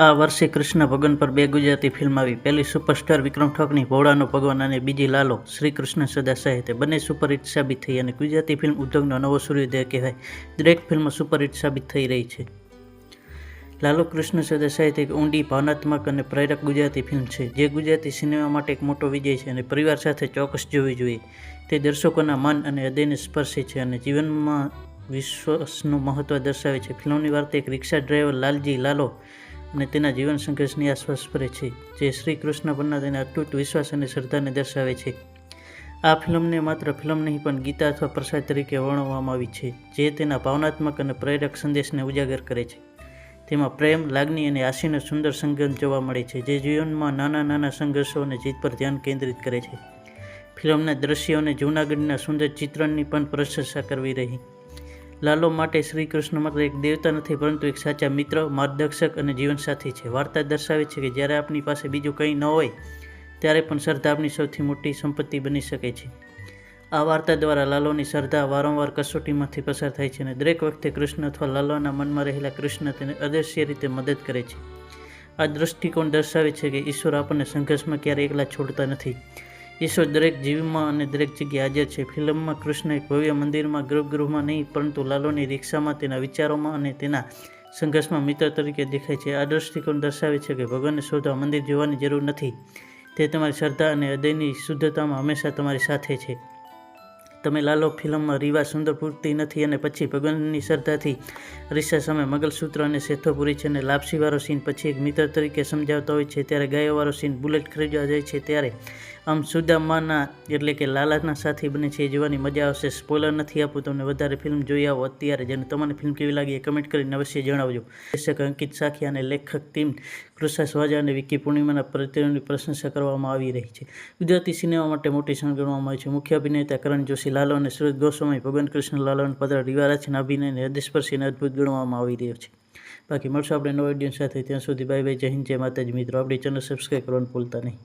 આ વર્ષે કૃષ્ણ ભગવાન પર બે ગુજરાતી ફિલ્મ આવી. પહેલી સુપરસ્ટાર વિક્રમ ઠોકની ભોળાનો ભગવાન અને બીજી લાલો શ્રી કૃષ્ણ સદા સાહિત્ય બંને સુપરહિટ સાબિત થઈ અને ગુજરાતી ફિલ્મ ઉદ્યોગનો નવો સૂર્યોદય કહેવાય. દરેક ફિલ્મ સુપરહિટ સાબિત થઈ રહી છે. લાલો કૃષ્ણ સદા સાહિત્ય એક ઊંડી, ભાવનાત્મક અને પ્રેરક ગુજરાતી ફિલ્મ છે, જે ગુજરાતી સિનેમા માટે એક મોટો વિજય છે અને પરિવાર સાથે ચોક્કસ જોવી જોઈએ. તે દર્શકોના મન અને હૃદયને સ્પર્શે છે અને જીવનમાં વિશ્વાસનું મહત્ત્વ દર્શાવે છે. ફિલ્મની વાર્તા એક રિક્ષા ડ્રાઈવર લાલજી લાલો અને તેના જીવન સંઘર્ષની આસપાસ ફરે છે, જે શ્રી કૃષ્ણ પરના તેના અતૂટ વિશ્વાસ અને શ્રદ્ધાને દર્શાવે છે. આ ફિલ્મને માત્ર ફિલ્મ નહીં, પણ ગીતા અથવા પ્રસાદ તરીકે વર્ણવવામાં આવી છે, જે તેના ભાવનાત્મક અને પ્રેરક સંદેશને ઉજાગર કરે છે. તેમાં પ્રેમ, લાગણી અને આશીનો સુંદર સંગમ જોવા મળે છે, જે જીવનમાં નાના નાના સંઘર્ષો અને જીત પર ધ્યાન કેન્દ્રિત કરે છે. ફિલ્મના દ્રશ્યો અને જૂનાગઢના સુંદર ચિત્રણની પણ પ્રશંસા કરવી રહી. લાલો માટે શ્રી કૃષ્ણ માત્ર એક દેવતા નથી, પરંતુ એક સાચા મિત્ર, માર્ગદર્શક અને જીવનસાથી છે. વાર્તા દર્શાવે છે કે જ્યારે આપણી પાસે બીજું કંઈ ન હોય, ત્યારે પણ શ્રદ્ધા આપણી સૌથી મોટી સંપત્તિ બની શકે છે. આ વાર્તા દ્વારા લાલોની શ્રદ્ધા વારંવાર કસોટીમાંથી પસાર થાય છે અને દરેક વખતે કૃષ્ણ અથવા લાલોના મનમાં રહેલા કૃષ્ણ તેને અદૃશ્ય રીતે મદદ કરે છે. આ દૃષ્ટિકોણ દર્શાવે છે કે ઈશ્વર આપણને સંઘર્ષમાં ક્યારેય એકલા છોડતા નથી. ઈશ્વર દરેક જીવમાં અને દરેક જગ્યાએ હાજર છે. ફિલ્મમાં કૃષ્ણ એક ભવ્ય મંદિરમાં ગર્ભગૃહમાં નહીં, પરંતુ લાલોની રિક્ષામાં, તેના વિચારોમાં અને તેના સંઘર્ષમાં મિત્ર તરીકે દેખાય છે. આ દૃષ્ટિકોણ દર્શાવે છે કે ભગવાનને શોધવા મંદિર જોવાની જરૂર નથી. તે તમારી શ્રદ્ધા અને હૃદયની શુદ્ધતામાં હંમેશા તમારી સાથે છે. તમે લાલો ફિલ્મમાં રીવા સુંદર પૂરતી નથી અને પછી ભગવાનની શ્રદ્ધાથી અરીસા સામે મંગલસૂત્ર અને સેથો પૂરી છે અને લાપસીવાળો સીન પછી એક મિત્ર તરીકે સમજાવતા હોય છે. ત્યારે ગાયોવાળો સીન બુલેટ ખરીદવા જાય છે. ત્યારે આમ સુદામાના એટલે કે લાલાના સાથી બને છે જોવાની મજા આવશે. સ્પોલર નથી આપું, તમને વધારે ફિલ્મ જોઈ આવો અત્યારે. જેને તમને ફિલ્મ કેવી લાગી એ કમેન્ટ કરીને અવશ્ય જણાવજો. લેખક અંકિત સાખી અને લેખક ટીમ કૃષા સ્વાજા અને વિકી પૂર્ણિમાના પ્રત્યેની પ્રશંસા કરવામાં આવી રહી છે. ગુજરાતી સિનેમા માટે મોટી ક્ષણ ગણવામાં આવી છે. મુખ્ય અભિનેતા કરણ જોશી લાલો અને સુરત ગોસ્વામી ભગવાન કૃષ્ણ લાલો અને પદરા રિવારાજના અભિનયને હૃદયસ્પર્શીને અદ્ભુત ગણવામાં આવી રહ્યો છે. બાકી મળશું આપણે નવો ઓડિયન્સ સાથે. ત્યાં સુધી બાય બાય જય હિન્દ, જય માતાજી. મિત્રો, આપણી ચેનલ સબસ્ક્રાઈબ કરવાનું ભૂલતા નહીં.